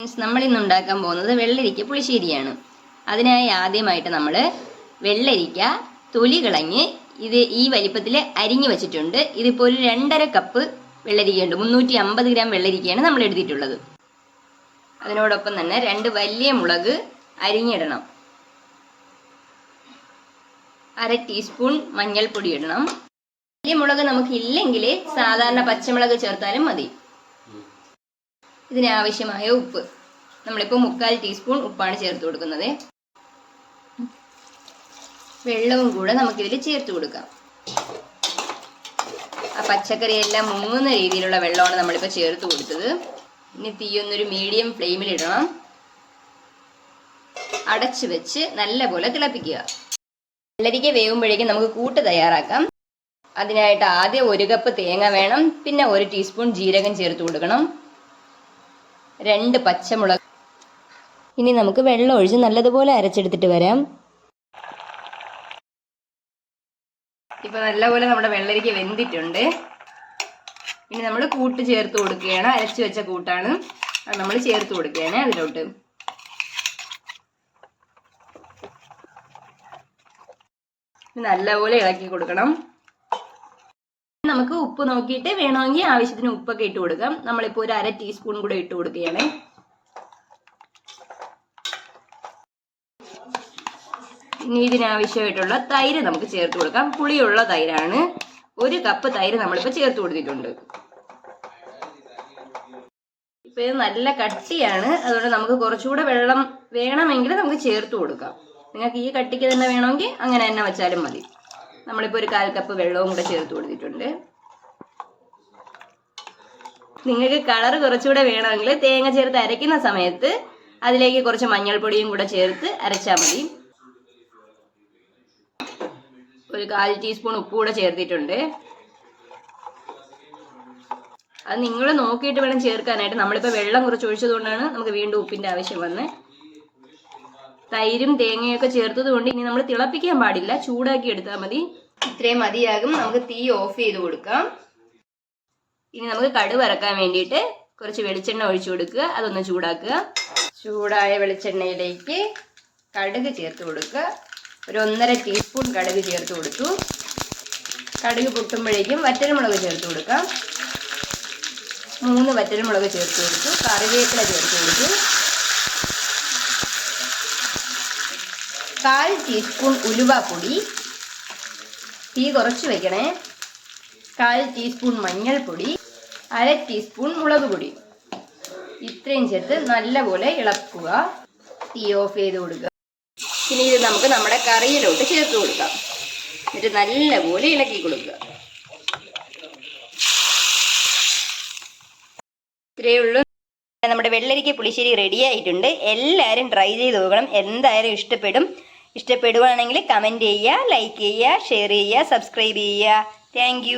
നമ്മൾ ഇന്ന് ഉണ്ടാക്കാൻ പോകുന്നത് വെള്ളരിക്ക പുളിശ്ശേരിയാണ്. അതിനായി ആദ്യമായിട്ട് നമ്മൾ വെള്ളരിക്ക തൊലി കളഞ്ഞ് ഇത് ഈ വലിപ്പത്തിൽ അരിഞ്ഞു വെച്ചിട്ടുണ്ട്. ഇതിപ്പോൾ ഒരു രണ്ടര കപ്പ് വെള്ളരിക്കയുണ്ട്. മുന്നൂറ്റി അമ്പത് ഗ്രാം വെള്ളരിക്കയാണ് നമ്മൾ എടുത്തിട്ടുള്ളത്. അതിനോടൊപ്പം തന്നെ രണ്ട് വലിയ മുളക് അരിഞ്ഞിടണം. അര ടീസ്പൂൺ മഞ്ഞൾപ്പൊടി ഇടണം. വലിയ മുളക് നമുക്ക് ഇല്ലെങ്കിൽ സാധാരണ പച്ചമുളക് ചേർത്താലും മതി. ഇതിനാവശ്യമായ ഉപ്പ്. നമ്മളിപ്പോൾ മുക്കാൽ ടീസ്പൂൺ ഉപ്പാണ് ചേർത്ത് കൊടുക്കുന്നത്. വെള്ളവും കൂടെ നമുക്കിതിൽ ചേർത്ത് കൊടുക്കാം. ആ പച്ചക്കറിയെല്ലാം മുങ്ങുന്ന രീതിയിലുള്ള വെള്ളമാണ് നമ്മളിപ്പോൾ ചേർത്ത് കൊടുത്തത്. ഇനി തീയൊന്നൊരു മീഡിയം ഫ്ലെയിമിൽ ഇടണം. അടച്ചു വെച്ച് നല്ലപോലെ തിളപ്പിക്കുക. വെള്ളരിക്ക വേവുമ്പോഴേക്കും നമുക്ക് കൂട്ട് തയ്യാറാക്കാം. അതിനായിട്ട് ആദ്യം ഒരു കപ്പ് തേങ്ങ വേണം. പിന്നെ ഒരു ടീസ്പൂൺ ജീരകം ചേർത്ത് കൊടുക്കണം. രണ്ട് പച്ചമുളക്. ഇനി നമുക്ക് വെള്ളം ഒഴിച്ച് നല്ലതുപോലെ അരച്ചെടുത്തിട്ട് വരാം. ഇപ്പൊ നല്ലപോലെ നമ്മുടെ വെള്ളരിക്ക വെന്തിട്ടുണ്ട്. ഇനി നമ്മൾ കൂട്ട് ചേർത്ത് കൊടുക്കുകയാണ്. അരച്ചു വെച്ച കൂട്ടാണ്. നമ്മൾ ചേർത്ത് കൊടുക്കുകയാണ് അതിലോട്ട്. നല്ലപോലെ ഇളക്കി കൊടുക്കണം. നമുക്ക് ഉപ്പ് നോക്കിയിട്ട് വേണമെങ്കിൽ ആവശ്യത്തിന് ഉപ്പൊക്കെ ഇട്ട് കൊടുക്കാം. നമ്മളിപ്പോൾ ഒരു അര ടീസ്പൂൺ കൂടെ ഇട്ട് കൊടുക്കുകയാണ്. ഇനി ഇതിനാവശ്യമായിട്ടുള്ള തൈര് നമുക്ക് ചേർത്ത് കൊടുക്കാം. പുളിയുള്ള തൈരാണ്. ഒരു കപ്പ് തൈര് നമ്മളിപ്പോൾ ചേർത്ത് കൊടുത്തിട്ടുണ്ട്. ഇപ്പൊ ഇത് നല്ല കട്ടിയാണ്. അതുകൊണ്ട് നമുക്ക് കുറച്ചുകൂടെ വെള്ളം വേണമെങ്കിൽ നമുക്ക് ചേർത്ത് കൊടുക്കാം. നിങ്ങൾക്ക് ഈ കട്ടിക്ക് തന്നെ വേണമെങ്കിൽ അങ്ങനെ തന്നെ വെച്ചാലും മതി. നമ്മളിപ്പോൾ ഒരു കാൽ കപ്പ് വെള്ളവും കൂടെ ചേർത്ത് കൊടുത്തിട്ടുണ്ട്. നിങ്ങൾക്ക് കളർ കുറച്ചുകൂടെ വേണമെങ്കിൽ തേങ്ങ ചേർത്ത് അരയ്ക്കുന്ന സമയത്ത് അതിലേക്ക് കുറച്ച് മഞ്ഞൾപ്പൊടിയും കൂടെ ചേർത്ത് അരച്ചാൽ മതി. ഒരു കാൽ ടീസ്പൂൺ ഉപ്പ് കൂടെ ചേർത്തിട്ടുണ്ട്. അത് നിങ്ങൾ നോക്കിയിട്ട് വേണം ചേർക്കാനായിട്ട്. നമ്മളിപ്പോൾ വെള്ളം കുറച്ച് ഒഴിച്ചതുകൊണ്ടാണ് നമുക്ക് വീണ്ടും ഉപ്പിന്റെ ആവശ്യം വന്നത് തൈരും തേങ്ങയൊക്കെ ചേർത്തത് കൊണ്ട് ഇനി നമ്മൾ തിളപ്പിക്കാൻ പാടില്ല. ചൂടാക്കി എടുത്താൽ മതി. ഇത്രയും മതിയാകും. നമുക്ക് തീ ഓഫ് ചെയ്ത് കൊടുക്കാം. ഇനി നമുക്ക് കടു വറക്കാൻ വേണ്ടിയിട്ട് കുറച്ച് വെളിച്ചെണ്ണ ഒഴിച്ചു കൊടുക്കുക. അതൊന്ന് ചൂടാക്കുക. ചൂടായ വെളിച്ചെണ്ണയിലേക്ക് കടുക് ചേർത്ത് കൊടുക്കുക. ഒരു ഒന്നര ടീസ്പൂൺ കടുക് ചേർത്ത് കൊടുത്തു. കടുക് പൊട്ടുമ്പോഴേക്കും വറ്റൽമുളക് ചേർത്ത് കൊടുക്കാം. മൂന്ന് വറ്റൽമുളക് ചേർത്ത് കൊടുത്തു. കറിവേപ്പില ചേർത്ത് കൊടുത്തു. കാൽ ടീസ്പൂൺ ഉലുവാപ്പൊടി തീ കുറച്ച് വയ്ക്കണേ കാൽ ടീസ്പൂൺ മഞ്ഞൾപ്പൊടി. അര ടീസ്പൂൺ മുളക് പൊടി. ഇത്രയും ചേർത്ത് നല്ലപോലെ ഇളക്കുക. തീ ഓഫ് ചെയ്ത് കൊടുക്കുക. ഇനി ഇത് നമുക്ക് നമ്മുടെ കറിയിലോട്ട് ചേർത്ത് കൊടുക്കാം. എന്നിട്ട് നല്ലപോലെ ഇളക്കി കൊടുക്കുക. ഇത്രയേ ഉള്ളൂ. നമ്മുടെ വെള്ളരിക്ക പുളിശ്ശേരി റെഡി ആയിട്ടുണ്ട്. എല്ലാവരും ട്രൈ ചെയ്ത് നോക്കണം. എന്തായാലും ഇഷ്ടപ്പെടും. ഇഷ്ടപ്പെടുവാണെങ്കിൽ കമന്റ് ചെയ്യുക ലൈക്ക് ചെയ്യുക ഷെയർ ചെയ്യുക സബ്സ്ക്രൈബ് ചെയ്യുക. താങ്ക്